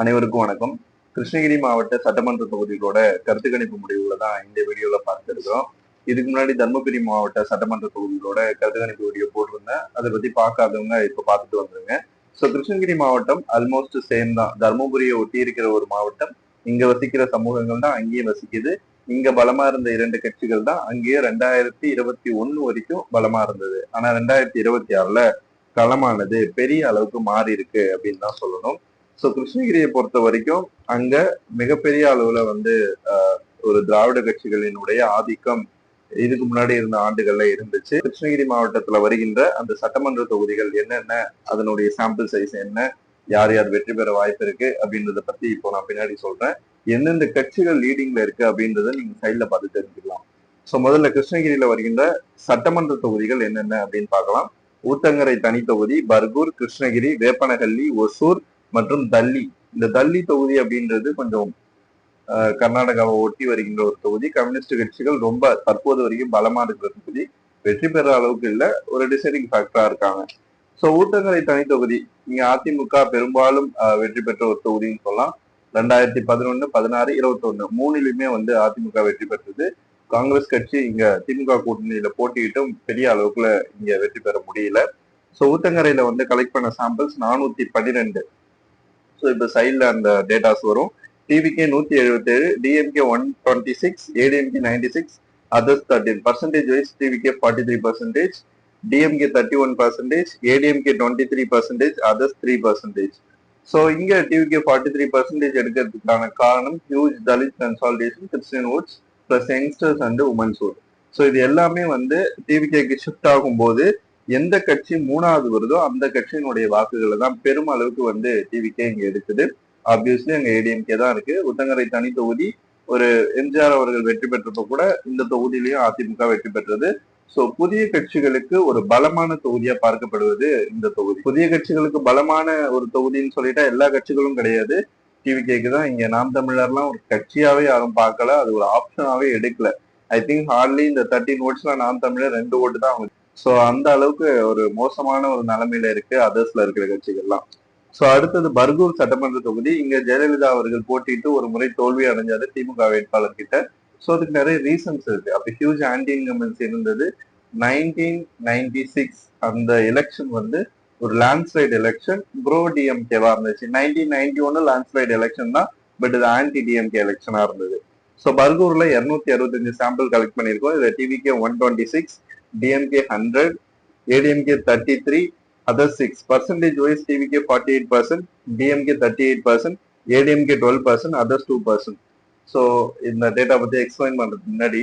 அனைவருக்கும் வணக்கம். கிருஷ்ணகிரி மாவட்ட சட்டமன்ற தொகுதிகளோட கருத்து கணிப்பு முடிவுகளை தான் இந்த வீடியோல பார்த்துருக்கோம் இதுக்கு முன்னாடி தர்மபுரி மாவட்ட சட்டமன்ற தொகுதிகளோட கருத்து கணிப்பு வீடியோ போட்டிருந்தேன். அதை பத்தி பார்க்காதவங்க இப்ப பார்த்துட்டு வந்துருங்க. ஸோ கிருஷ்ணகிரி மாவட்டம் ஆல்மோஸ்ட் சேம் தான். தர்மபுரியை ஒட்டி இருக்கிற ஒரு மாவட்டம். இங்க வசிக்கிற சமூகங்கள் தான் அங்கேயும் வசிக்குது. இங்க பலமா இருந்த இரண்டு கட்சிகள் தான் அங்கேயே ரெண்டாயிரத்தி இருபத்தி ஒன்னு வரைக்கும் பலமா இருந்தது. ஆனா ரெண்டாயிரத்தி இருபத்தி ஆறுல களமானது பெரிய அளவுக்கு மாறி இருக்கு அப்படின்னு தான் சொல்லணும். ஸோ கிருஷ்ணகிரியை பொறுத்த வரைக்கும் அங்க மிகப்பெரிய அளவுல வந்து ஆஹ், ஒரு திராவிட கட்சிகளினுடைய ஆதிக்கம் இதுக்கு முன்னாடி இருந்த ஆண்டுகள்ல இருந்துச்சு. கிருஷ்ணகிரி மாவட்டத்துல வருகின்ற அந்த சட்டமன்ற தொகுதிகள் என்னென்ன அதனுடைய சாம்பிள் சைஸ் என்ன யார் யார் வெற்றி பெற வாய்ப்பு இருக்கு அப்படின்றத பத்தி இப்போ நான் பின்னாடி சொல்றேன். எந்தெந்த கட்சிகள் லீடிங்ல இருக்கு அப்படின்றத நீங்க சைட்ல பார்த்து தெரிஞ்சுக்கலாம். ஸோ முதல்ல கிருஷ்ணகிரியில வருகின்ற சட்டமன்ற தொகுதிகள் என்னென்ன அப்படின்னு பார்க்கலாம். ஊத்தங்கரை தனி தொகுதி பர்கூர் கிருஷ்ணகிரி வேப்பனஹள்ளி ஒசூர் மற்றும் தள்ளி. இந்த தள்ளி தொகுதி அப்படின்றது கொஞ்சம் கர்நாடகாவை ஒட்டி வருகின்ற ஒரு தொகுதி. கம்யூனிஸ்ட் கட்சிகள் ரொம்ப தற்போது வரைக்கும் பலமா இருக்கிற தொகுதி. வெற்றி பெற அளவுக்கு இல்லை. ஒரு டிசைடிங் ஃபேக்டரா இருக்காங்க. ஸோ ஊத்தங்கரை தனி தொகுதி. இங்க அதிமுக பெரும்பாலும் வெற்றி பெற்ற ஒரு தொகுதின்னு சொல்லலாம். ரெண்டாயிரத்தி பதினொன்னு பதினாறு இருபத்தொன்னு மூணுலையுமே வந்து அதிமுக வெற்றி பெற்றது. காங்கிரஸ் கட்சி இங்க திமுக கூட்டணியில போட்டியிட்டும் பெரிய அளவுக்குல இங்க வெற்றி பெற முடியல. ஸோ ஊத்தங்கரையில வந்து கலெக்ட் பண்ண சாம்பிள்ஸ் நானூத்தி பன்னிரெண்டு. ஸோ இப்போ சைடில் அந்த டேட்டாஸ் வரும். டிவிகே நூற்றி எழுபத்தேழு DMK one twenty six ADMK ninety six others thirteen percentage wise TVK forty three percentage DMK thirty one percentage ADMK twenty three percentage others three percentage so இங்கே TVK forty three percentage எடுக்கிறதுக்கான காரணம் huge Dalit consultation Christian votes plus youngsters and women's vote so இது எல்லாமே வந்து டிவிகேக்கு shift ஆகும்போது எந்த கட்சி மூணாவது வருதோ அந்த கட்சியினுடைய வாக்குகளை தான் பெரும் அளவுக்கு வந்து டிவிகே இங்க எடுக்குது. ஆப்வியஸ்லி அங்க ஏடிஎம்கே தான் இருக்கு. உத்தங்கரை தனி தொகுதி ஒரு எம்ஜிஆர் அவர்கள் வெற்றி பெற்றப்ப கூட இந்த தொகுதியிலையும் அதிமுக வெற்றி பெற்றது. சோ புதிய கட்சிகளுக்கு ஒரு பலமான தொகுதியா பார்க்கப்படுவது இந்த தொகுதி. புதிய கட்சிகளுக்கு பலமான ஒரு தொகுதின்னு சொல்லிட்டா எல்லா கட்சிகளும் கிடையாது. டிவிகேக்கு தான். இங்க நாம் தமிழர்லாம் ஒரு கட்சியாவே யாரும் பார்க்கல. அது ஒரு ஆப்ஷனாவே எடுக்கல. ஐ திங்க் ஹார்ட்லி இந்த தேர்ட்டின் ஓட்ஸ்ல நாம் தமிழர் ரெண்டு ஓட்டு தான் ஸோ சோ அந்த அளவுக்கு ஒரு மோசமான ஒரு நிலைமையில இருக்கு அதர்ஸ்ல இருக்கிற கட்சிகள்லாம். சோ அடுத்தது பர்கூர் சட்டமன்ற தொகுதி. இங்க ஜெயலலிதா அவர்கள் போட்டிட்டு ஒரு முறை தோல்வி அடைஞ்சாரு திமுக வேட்பாளர் கிட்ட சோ அதுக்கு நிறைய ரீசன்ஸ் இருக்கு. அப்படி ஹியூஜ் ஆன்டி இன்கமென்ஸ் இருந்தது. நைன்டீன் நைன்டி சிக்ஸ் அந்த எலெக்ஷன் வந்து ஒரு லேண்ட்ஸ்லைடு எலெக்ஷன் ப்ரோ டிஎம்கேவா இருந்துச்சு. நைன்டீன் நைன்டி ஒன்னு லேண்ட்ஸ்லைடு எலெக்ஷன் தான் பட் இது ஆன்டி டிஎம்கே எலெக்ஷனா இருந்தது. ஸோ பர்கூர்ல இருநூத்தி அறுபத்தஞ்சு சாம்பிள் கலெக்ட் பண்ணியிருக்கோம். இதுல TVK one twenty six DMK hundred ADMK thirty three other six percentage wise TVK forty eight percent DMK thirty eight percent ADMK twelve percent others two percent so இந்த data பற்றி explain பண்ணுறது முன்னாடி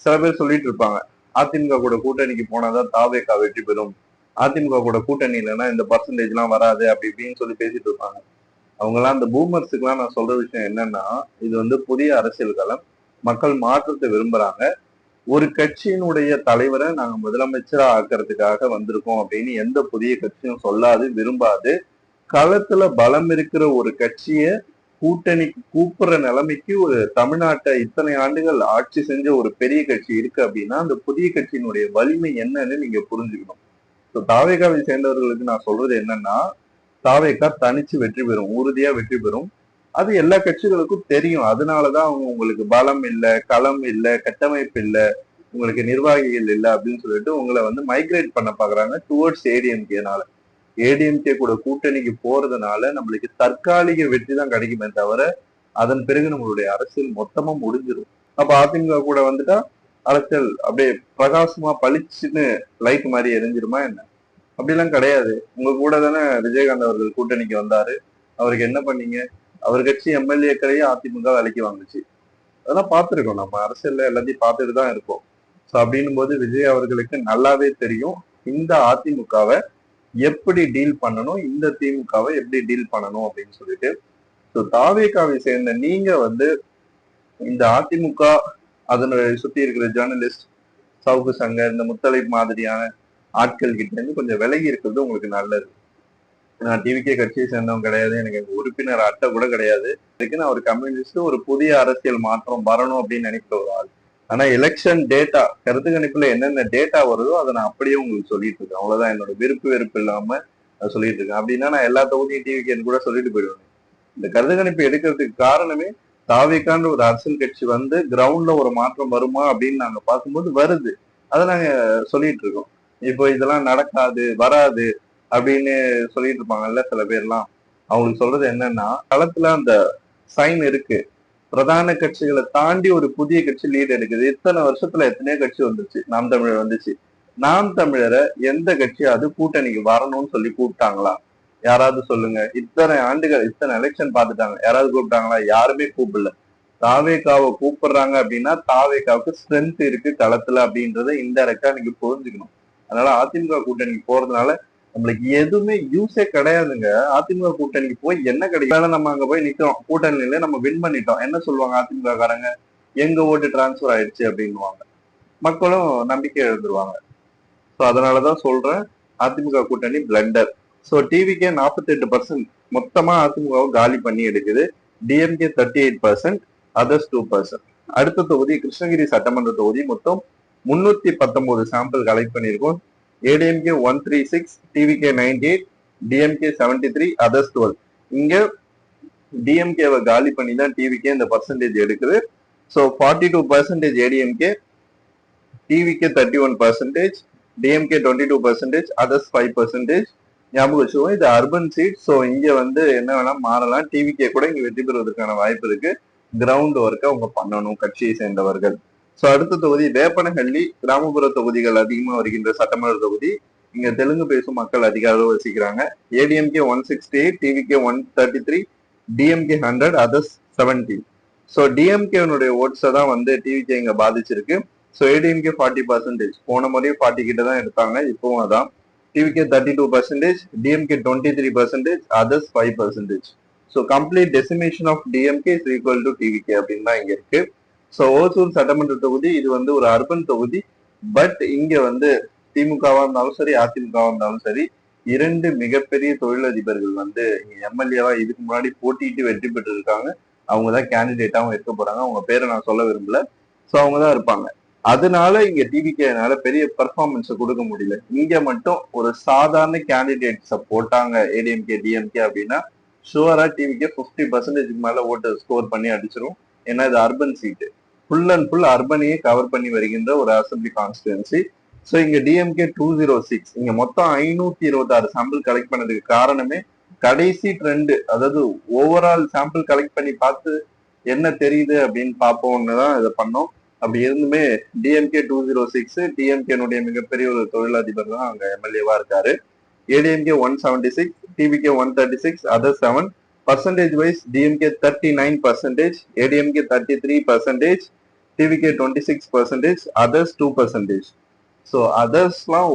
சில பேர் சொல்லிட்டு இருப்பாங்க அதிமுக கூட கூட்டணிக்கு போனாதான் தாவேக்கா வெற்றி பெறும். அதிமுக கூட கூட்டணி இல்லைன்னா இந்த பர்சன்டேஜ்லாம் வராது அப்படி இப்படின்னு சொல்லி பேசிட்டு இருப்பாங்க. அவங்கெல்லாம் அந்த பூமர்ஸுக்குலாம் நான் சொல்ற விஷயம் என்னன்னா இது வந்து புதிய அரசியல் களம் மக்கள் மாற்றத்தை விரும்புறாங்க ஒரு கட்சியினுடைய தலைவரை நாங்க முதலமைச்சரா ஆக்கிறதுக்காக வந்திருக்கோம் அப்படின்னு எந்த புதிய கட்சியும் சொல்லாது விரும்பாது. களத்துல பலம் இருக்கிற ஒரு கட்சிய கூட்டணிக்கு கூப்பிடுற நிலைமைக்கு ஒரு தமிழ்நாட்டை இத்தனை ஆண்டுகள் ஆட்சி செஞ்ச ஒரு பெரிய கட்சி இருக்கு அப்படின்னா அந்த புதிய கட்சியினுடைய வலிமை என்னன்னு நீங்க புரிஞ்சுக்கணும். ஸோ தாவேகாவை சேர்ந்தவர்களுக்கு நான் சொல்றது என்னன்னா தாவேகா தனிச்சு வெற்றி பெறும் உறுதியா வெற்றி பெறும். அது எல்லா கட்சிகளுக்கும் தெரியும். அதனாலதான் அவங்க உங்களுக்கு பலம் இல்ல களம் இல்ல கட்டமைப்பு இல்ல உங்களுக்கு நிர்வாகிகள் இல்ல அப்படின்னு சொல்லிட்டு உங்களை வந்து மைக்ரேட் பண்ண பாக்குறாங்க டுவர்ட்ஸ் ஏடிஎம்கேனால ஏடிஎம்கே கூட கூட்டணிக்கு போறதுனால நம்மளுக்கு தற்காலிக வெற்றி தான் கிடைக்குமே தவிர அதன் பிறகு நம்மளுடைய அரசியல் மொத்தமா முடிஞ்சிடும் அப்ப அதிமுக கூட வந்துட்டா அரசியல் அப்படியே பிரகாசமா பளிச்சுன்னு லைட் மாதிரி எரிஞ்சிருமா என்ன? அப்படிலாம் கிடையாது. உங்க கூட தானே விஜயகாந்த் அவர்கள் கூட்டணிக்கு வந்தாரு. அவருக்கு என்ன பண்ணீங்க? அவர் கட்சி எம்எல்ஏக்களையும் அதிமுக விலைக்கு வாங்குச்சு. அதெல்லாம் பார்த்துருக்கோம். நம்ம அரசியல்ல எல்லாத்தையும் பார்த்துட்டு தான் இருக்கோம். ஸோ அப்படின்னும் போது விஜய் அவர்களுக்கு நல்லாவே தெரியும். இந்த அதிமுகவை எப்படி டீல் பண்ணணும்? இந்த திமுகவை எப்படி டீல் பண்ணணும்? அப்படின்னு சொல்லிட்டு. ஸோ தாவேகாவை சேர்ந்த நீங்க வந்து இந்த அதிமுக அதனை சுத்தி இருக்கிற ஜேர்னலிஸ்ட் சவுக்கு சங்கர் இந்த முத்தலை மாதிரியான ஆட்கள் கிட்ட இருந்து கொஞ்சம் விலகி இருக்கிறது உங்களுக்கு நல்லது. நான் டிவிகே கட்சியை சேர்ந்தவன் கிடையாது. எனக்கு உறுப்பினர் அட்டை கூட கிடையாது. இதுக்கு நான் ஒரு கம்யூனிஸ்ட் ஒரு புதிய அரசியல் மாற்றம் வரணும் அப்படின்னு நினைக்கிற ஒரு ஆள். ஆனா எலெக்ஷன் டேட்டா கருத்து கணிப்புல என்னென்ன டேட்டா வருதோ அதை நான் அப்படியே உங்களுக்கு சொல்லிட்டு இருக்கேன். அவ்வளவுதான். என்னோட விருப்பு வெறுப்பு இல்லாம சொல்லிட்டு இருக்கேன். அப்படின்னா நான் எல்லா தொகுதியும் டிவிக்கு கூட சொல்லிட்டு போயிடுவேன். இந்த கருத்து கணிப்பு எடுக்கிறதுக்கு காரணமே தாவிக்கான்ற ஒரு அரசியல் கட்சி வந்து கிரவுண்ட்ல ஒரு மாற்றம் வருமா அப்படின்னு நாங்க பார்க்கும்போது வருது. அதை நாங்க சொல்லிட்டு இருக்கோம். இப்போ இதெல்லாம் நடக்காது வராது. அப்படின்னு சொல்லிட்டு இருப்பாங்கல்ல சில பேர்லாம். அவங்களுக்கு சொல்றது என்னன்னா களத்துல அந்த சைன் இருக்கு. பிரதான கட்சிகளை தாண்டி ஒரு புதிய கட்சி லீட் எடுக்குது. இத்தனை வருஷத்துல எத்தனையோ கட்சி வந்துச்சு. நாம் தமிழர் வந்துச்சு. நாம் தமிழரை எந்த கட்சியாவது கூட்டணிக்கு வரணும்னு சொல்லி கூப்பிட்டாங்களா? யாராவது சொல்லுங்க. இத்தனை ஆண்டுகள் இத்தனை எலெக்ஷன் பார்த்துட்டாங்க. யாராவது கூப்பிட்டாங்களா? யாருமே கூப்பிடல. தாவேக்காவை கூப்பிடுறாங்க அப்படின்னா தாவேக்காவுக்கு ஸ்ட்ரென்த் இருக்கு களத்துல அப்படின்றத இன்டெரக்டா நீங்க புரிஞ்சுக்கணும். அதனால அதிமுக கூட்டணிக்கு போறதுனால நம்மளுக்கு எதுவுமே யூஸே கிடையாதுங்க. அதிமுக கூட்டணிக்கு போய் என்ன கிடைக்கும்? நம்ம அங்க போய் நிக்கிறோம். கூட்டணியில நம்ம வின் பண்ணிட்டோம். என்ன சொல்லுவாங்க அதிமுக காரங்க எங்க ஓட்டு டிரான்ஸ்பர் ஆயிடுச்சு அப்படின்னுவாங்க. மக்களும் நம்பிக்கை எழுந்துருவாங்க ஸோ அதனாலதான் சொல்றேன். அதிமுக கூட்டணி பிளண்டர் ஸோ டிவிக்கே நாற்பத்தி எட்டு பர்சன்ட் மொத்தமா அதிமுகவை காலி பண்ணி எடுக்குது. DMK thirty eight percent others two percent அடுத்த தொகுதி கிருஷ்ணகிரி சட்டமன்ற தொகுதி மொத்தம் முன்னூத்தி பத்தொன்பது சாம்பிள் கலெக்ட் பண்ணியிருக்கோம். ADMK one three six TVK ninety eight DMK seventy three others twelve இங்க டிஎம்கேவை காலி பண்ணி தான் டிவிக்கே இந்த பர்சன்டேஜ் எடுக்குது. So forty two percentage ADMK TVK thirty one percentage DMK twenty two percentage others five percentage ஞாபகம் வச்சுக்கோங்க இது அர்பன் சீட் ஸோ இங்கே வந்து என்ன வேணால் மாறலாம். டிவிக்கே கூட இங்கே வெற்றி பெறுவதற்கான வாய்ப்பு இருக்கு. கிரவுண்ட் ஒர்க்கை அவங்க பண்ணணும் கட்சியை சேர்ந்தவர்கள். ஸோ அடுத்த தொகுதி வேப்பனஹள்ளி கிராமப்புற தொகுதிகள் அதிகமா வருகின்ற சட்டமன்ற தொகுதி. இங்க தெலுங்கு பேசும் மக்கள் அதிக அளவு வசிக்கிறாங்க. ADMK one sixty eight TVK one thirty three DMK hundred others seventy so டிஎம்கேனுடைய ஓட்ஸை தான் வந்து டிவிகே இங்க பாதிச்சிருக்கு. ஸோ ஏடிஎம்கே ஃபார்ட்டி பர்சன்டேஜ் போன முறையும் ஃபார்ட்டி கிட்ட தான் எடுத்தாங்க இப்பவும் அதான். TVK thirty two percentage DMK twenty three percentage others five percentage so complete decimation of DMK is equal to TVK அப்படின்னு தான் இங்க இருக்கு. ஸோ ஓசூர் சட்டமன்ற தொகுதி இது வந்து ஒரு அர்பன் தொகுதி. பட் இங்க வந்து திமுகவா இருந்தாலும் சரி அதிமுகவா இருந்தாலும் சரி இரண்டு மிகப்பெரிய தொழிலதிபர்கள் வந்து இங்க எம்எல்ஏவா இதுக்கு முன்னாடி போட்டிட்டு வெற்றி பெற்று இருக்காங்க அவங்க தான் கேண்டிடேட்டாவும் இருக்க போறாங்க. அவங்க பேரை நான் சொல்ல விரும்பல. ஸோ அவங்க தான் இருப்பாங்க. அதனால இங்க டிவிகேனால பெரிய பர்ஃபார்மன்ஸை கொடுக்க முடியல. இங்க மட்டும் ஒரு சாதாரண கேண்டிடேட்ஸை போட்டாங்க ஏடிஎம்கே டிஎம்கே அப்படின்னா ஷுவரா டிவிக்கே ஃபிஃப்டி பர்சன்டேஜ்க்கு மேல ஓட்டு ஸ்கோர் பண்ணி அடிச்சிடும் ஏன்னா இது urban seat full and full அர்பனையே cover பண்ணி வருகின்ற ஒரு அசம்பிளி கான்ஸ்டுவன்சி ஸோ இங்க டிஎம்கே டூ ஜீரோ சிக்ஸ் இங்க மொத்தம் ஐநூத்தி இருபத்தாறு சாம்பிள் கலெக்ட் பண்ணதுக்கு காரணமே கடைசி ட்ரெண்ட் அதாவது ஓவரால் சாம்பிள் கலெக்ட் பண்ணி பார்த்து என்ன தெரியுது அப்படின்னு பார்ப்போம்னு தான் இதை பண்ணோம். அப்படி இருந்துமே டிஎம்கே டூ ஜீரோ சிக்ஸ் டிஎம்கேனுடைய மிகப்பெரிய ஒரு தொழிலதிபர் தான் அங்க எம்எல்ஏவா இருக்காரு. ADMK one seventy six TVK one thirty six other seven percentage wise DMK thirty nine percentage ADMK thirty three percentage TVK twenty six percentage others two percentage so அதர்ஸ்லாம்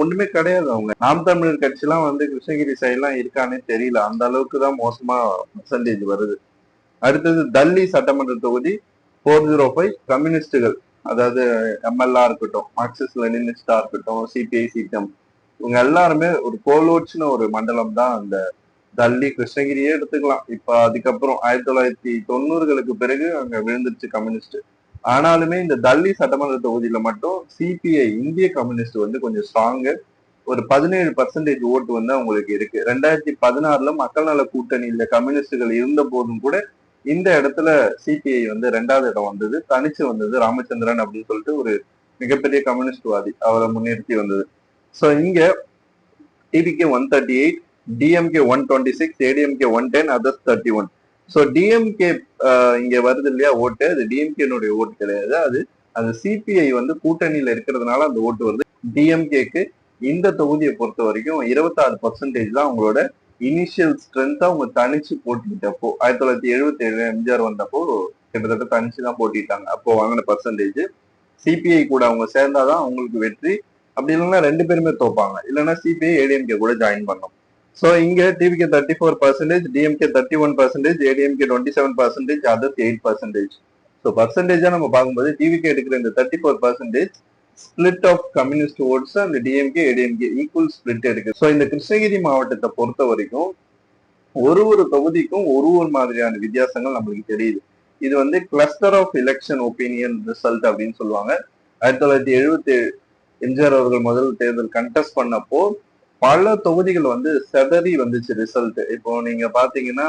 ஒன்றுமே கிடையாது அவங்க. நாம் தமிழர் கட்சிலாம் வந்து கிருஷ்ணகிரி சைட்லாம் இருக்கானே தெரியல. அந்த அளவுக்கு தான் மோசமா பர்சன்டேஜ் வருது. அடுத்தது தல்லி சட்டமன்ற தொகுதி ஃபோர் ஜீரோ ஃபைவ் கம்யூனிஸ்டுகள். அதாவது எம்எல்ஆ இருக்கட்டும் மார்க்சிஸ்ட் லெனினிஸ்டா இருக்கட்டும் சிபிஐ சிபிஎம் இவங்க எல்லாருமே ஒரு கோலோட்ஸ்னு ஒரு மண்டலம் தான் அந்த தள்ளி கிருஷ்ணகிரியே எடுத்துக்கலாம். இப்ப அதுக்கப்புறம் ஆயிரத்தி தொள்ளாயிரத்தி தொண்ணூறுகளுக்கு பிறகு அங்க விழுந்துருச்சு கம்யூனிஸ்ட் ஆனாலுமே இந்த தள்ளி சட்டமன்ற தொகுதியில மட்டும் சிபிஐ இந்திய கம்யூனிஸ்ட் வந்து கொஞ்சம் ஸ்ட்ராங்கு ஒரு பதினேழு பர்சன்டேஜ் ஓட்டு வந்து அவங்களுக்கு இருக்கு. ரெண்டாயிரத்தி பதினாறுல மக்கள் நல கூட்டணியில கம்யூனிஸ்டுகள் இருந்த போதும் கூட இந்த இடத்துல சிபிஐ வந்து ரெண்டாவது இடம் வந்தது. தனிச்சு வந்தது ராமச்சந்திரன் அப்படின்னு சொல்லிட்டு ஒரு மிகப்பெரிய கம்யூனிஸ்ட்வாதி. அவரை முன்னிறுத்தி வந்தது. ஸோ இங்க TVK one thirty eight DMK one twenty six ADMK one ten others thirty one so DMK uh, இங்க வருது இல்லையா ஓட்டு? அது டிஎம்கேனுடைய ஓட்டு கிடையாது. அது அது சிபிஐ வந்து கூட்டணியில இருக்கிறதுனால அந்த ஓட்டு வருது. டிஎம்கேக்கு இந்த தொகுதியை பொறுத்த வரைக்கும் இருபத்தாறு பர்சன்டேஜ் தான் அவங்களோட இனிஷியல் ஸ்ட்ரென்த் அவங்க தனிச்சு போட்டிட்டப்போ ஆயிரத்தி தொள்ளாயிரத்தி எழுபத்தி ஏழு எம்ஜிஆர் வந்தப்போ கிட்டத்தட்ட தனிச்சு தான் போட்டிட்டாங்க. அப்போ வாங்கின பர்சன்டேஜ் சிபிஐ கூட அவங்க சேர்ந்தாதான் அவங்களுக்கு வெற்றி. அப்படி இல்லைன்னா ரெண்டு பேருமே தோப்பாங்க. இல்லைன்னா சிபிஐ ஏடிஎம்கே கூட ஜாயின் பண்ணும். ஸோ இங்கே டிவிக்கு thirty four percentage DMK thirty one percentage ADMK twenty seven percentage others eight percentage so பர்சன்டேஜாக நம்ம பார்க்கும்போது டிவிகே எடுக்கிற இந்த thirty four percentage split of communist votes அந்த டிஎம்கே ஏடிஎம்கே ஈக்குவல் ஸ்பிளிட் இருக்கு ஸோ இந்த கிருஷ்ணகிரி மாவட்டத்தை பொறுத்த வரைக்கும் ஒரு ஒரு தொகுதிக்கும் ஒரு ஒரு மாதிரியான வித்தியாசங்கள் நம்மளுக்கு தெரியுது. இது வந்து cluster of election opinion result அப்படின்னு சொல்லுவாங்க. ஆயிரத்தி தொள்ளாயிரத்தி எழுபத்தி ஏழு எம்ஜிஆர் அவர்கள் முதல் தேர்தல் கண்டெஸ்ட் பண்ணப்போ பல தொகுதிகள் வந்து செதறி வந்துச்சு ரிசல்ட் இப்போ நீங்க பாத்தீங்கன்னா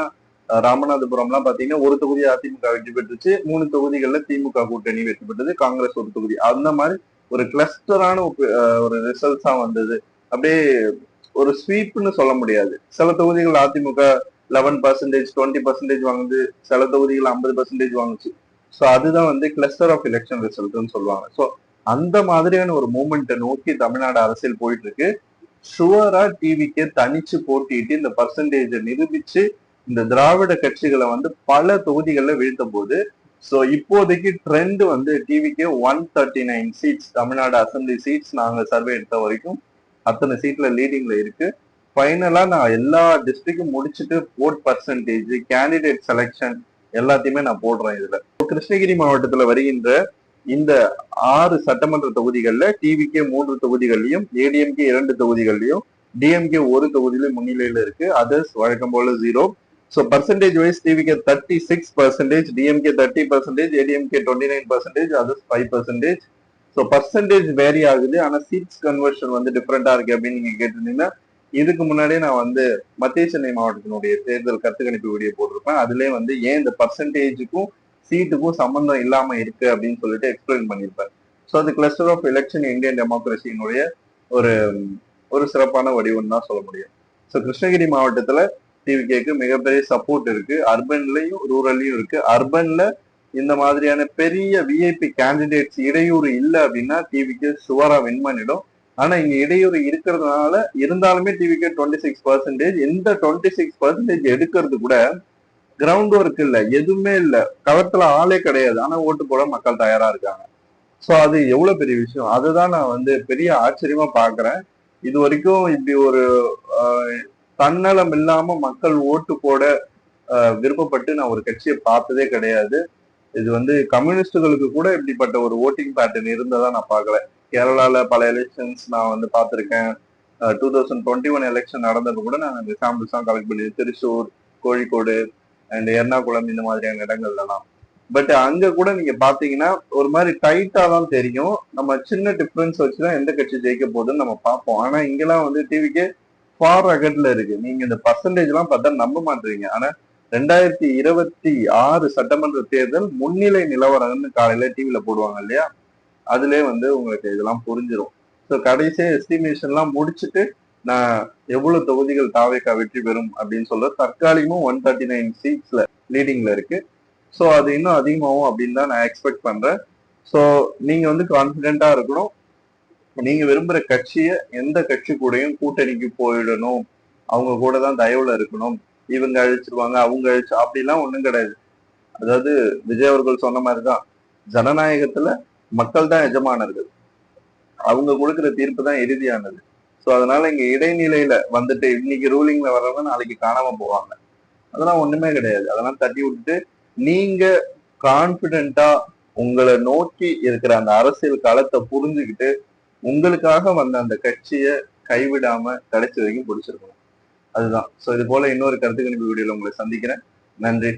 ராமநாதபுரம்லாம் பாத்தீங்கன்னா ஒரு தொகுதி அதிமுக வெற்றி பெற்றுச்சு மூணு தொகுதிகளில் திமுக கூட்டணி வெற்றி பெற்றது காங்கிரஸ் ஒரு தொகுதி. அந்த மாதிரி ஒரு கிளஸ்டரான ஒரு ரிசல்ட்ஸா வந்தது. அப்படியே ஒரு ஸ்வீப்னு சொல்ல முடியாது. சில தொகுதிகள் AIADMK eleven percentage twenty percentage வாங்குது சில தொகுதிகள் ஐம்பது பர்சன்டேஜ் வாங்குச்சு. ஸோ அதுதான் வந்து கிளஸ்டர் ஆஃப் எலெக்ஷன் ரிசல்ட்னு சொல்லுவாங்க. ஸோ அந்த மாதிரியான ஒரு மூமெண்ட்டை நோக்கி தமிழ்நாடு அரசியல் போயிட்டு இருக்கு. ஷுவரா டிவிக்கு தனிச்சு போட்டிட்டு இந்த பர்சன்டேஜை நிரூபிச்சு இந்த திராவிட கட்சிகளை வந்து பல தொகுதிகளில் வீழ்த்தும் போது ஸோ இப்போதைக்கு ட்ரெண்ட் வந்து டிவிக்கு one thirty nine seats Tamil Nadu assembly seats நாங்கள் சர்வே எடுத்த வரைக்கும் அத்தனை சீட்ல லீடிங்ல இருக்கு. ஃபைனலா நான் எல்லா டிஸ்ட்ரிக்டும் முடிச்சுட்டு போட் பர்சன்டேஜ் கேண்டிடேட் செலெக்ஷன் எல்லாத்தையுமே நான் போடுறேன் இதுல. கிருஷ்ணகிரி மாவட்டத்துல வருகின்ற இந்த ஆறு சட்டமன்ற தொகுதிகளில் டிவிகே மூன்று தொகுதிகள்லையும் ஏடிஎம்கே இரண்டு தொகுதிகள்லையும் டிஎம்கே ஒரு தொகுதியிலும் முன்னிலையில இருக்கு. அதர்ஸ் வழக்கம் போல zero so percentage wise TVK thirty six percentage DMK thirty percentage ADMK twenty nine percentage others five percentage so percentage vary ஆகுது. ஆனால் சீட்ஸ் கன்வர்ஷன் வந்து டிஃப்ரெண்டா இருக்கு அப்படின்னு நீங்க கேட்டிருந்தீங்கன்னா இதுக்கு முன்னாடியே நான் வந்து மத்திய சென்னை மாவட்டத்தினுடைய தேர்தல் கருத்து கணிப்பு வீடியோ போட்டிருப்பேன். அதுலேயே வந்து ஏன் இந்த பர்சன்டேஜுக்கும் சீட்டுக்கும் சம்பந்தம் இல்லாம இருக்கு அப்படின்னு சொல்லிட்டு எக்ஸ்பிளைன் பண்ணியிருப்பேன் ஸோ அது கிளஸ்டர் ஆஃப் எலெக்ஷன் இந்தியன் டெமோக்ரஸியினுடைய ஒரு ஒரு சிறப்பான வடிவம் தான் சொல்ல முடியும். ஸோ கிருஷ்ணகிரி மாவட்டத்துல டிவிகேக்கு மிகப்பெரிய சப்போர்ட் இருக்கு. அர்பன்லயும் ரூரல்லையும் இருக்கு. அர்பன்ல இந்த மாதிரியான பெரிய விஐபி கேண்டிடேட்ஸ் இடையூறு இல்லை அப்படின்னா டிவிக்கு சுவரா வின் பண்ணிடும். ஆனா இங்க இடையூறு இருக்கிறதுனால இருந்தாலுமே டிவிக்கு டுவெண்ட்டி சிக்ஸ் பர்சன்டேஜ் இந்த டுவெண்ட்டி சிக்ஸ் பர்சன்டேஜ் எடுக்கிறது கூட கிரவுண்ட் ஒர்க் இல்ல எதுவுமே இல்ல. களத்துல ஆளே கிடையாது. ஆனா ஓட்டு போட மக்கள் தயாரா இருக்காங்க. சோ அது எவ்வளவு பெரிய விஷயம்? அதுதான் நான் வந்து பெரிய ஆச்சரியமா பாக்குறேன் இது வரைக்கும் இப்படி ஒரு தன்னலம் இல்லாம மக்கள் ஓட்டு போட விருப்பப்பட்டு நான் ஒரு கட்சியை பார்த்ததே கிடையாது. இது வந்து கம்யூனிஸ்டுகளுக்கு கூட இப்படிப்பட்ட ஒரு ஓட்டிங் பேட்டர்ன் இருந்ததா நான் பார்க்கல. கேரளால பல எலெக்ஷன்ஸ் நான் வந்து பார்த்துருக்கேன். Two thousand twenty one election நடந்தது கூட நான் அந்த சாம்பிள்ஸ் தான் கலெக்ட் பண்ணி திருச்சூர் கோழிக்கோடு அண்ட் எர்ணாகுளம் இந்த மாதிரியான இடங்கள்லாம் பட் அங்க கூட நீங்க பாத்தீங்கன்னா ஒரு மாதிரி டைட்டா தான் தெரியும். நம்ம சின்ன டிஃபரன்ஸ் வச்சுதான் எந்த கட்சி ஜெயிக்க போகுதுன்னு நம்ம பார்ப்போம். ஆனா இங்கெல்லாம் வந்து டிவிக்கு ஃபார் அகட்ல இருக்கு. நீங்க இந்த பர்சன்டேஜ் எல்லாம் பார்த்தா நம்ப மாட்டீங்க. ஆனா ரெண்டாயிரத்தி இருபத்தி ஆறு சட்டமன்ற தேர்தல் முன்னிலை நிலவரம்னு காலையில டிவில போடுவாங்க இல்லையா? அதுலயே வந்து உங்களுக்கு இதெல்லாம் புரிஞ்சிடும் ஸோ கடைசியா எஸ்டிமேஷன்லாம் முடிச்சுட்டு நான் எவ்வளவு தொகுதிகள் தாவேக்கா வெற்றி பெறும் அப்படின்னு சொல்ற தற்காலிகமும் ஒன் தேர்ட்டி நைன் சீட்ஸ்ல லீடிங்ல இருக்கு. ஸோ அது இன்னும் அதிகமாகும் அப்படின்னு தான் நான் எக்ஸ்பெக்ட் பண்றேன். ஸோ நீங்க வந்து கான்பிடென்ட்டா இருக்கணும். நீங்க விரும்புற கட்சியை எந்த கட்சி கூடயும் கூட்டணிக்கு போயிடணும். அவங்க கூட தான் தயவுல இருக்கணும். இவங்க அழிச்சிருவாங்க அவங்க அழிச்சு அப்படிலாம் ஒண்ணும் கிடையாது. அதாவது விஜய் அவர்கள் சொன்ன மாதிரிதான். ஜனநாயகத்துல மக்கள் தான் எஜமானர்கள். அவங்க கொடுக்குற தீர்ப்பு தான் இறுதியானது. ஸோ அதனால இங்க இடைநிலையில வந்துட்டு இன்னைக்கு ரூலிங்ல வர்றவங்க நாளைக்கு காணாம போவாங்க. அதெல்லாம் ஒண்ணுமே கிடையாது. அதெல்லாம் தட்டி விட்டுட்டு நீங்க கான்பிடென்ட்டா உங்களை நோக்கி இருக்கிற அந்த அரசியல் களத்தை புரிஞ்சுக்கிட்டு உங்களுக்காக வந்த அந்த கட்சியை கைவிடாம கடைசி வரைக்கும் பிடிச்சிருக்கணும். அதுதான். ஸோ இது போல இன்னொரு கருத்து கணிப்பு வீடியோல உங்களை சந்திக்கிறேன். நன்றி.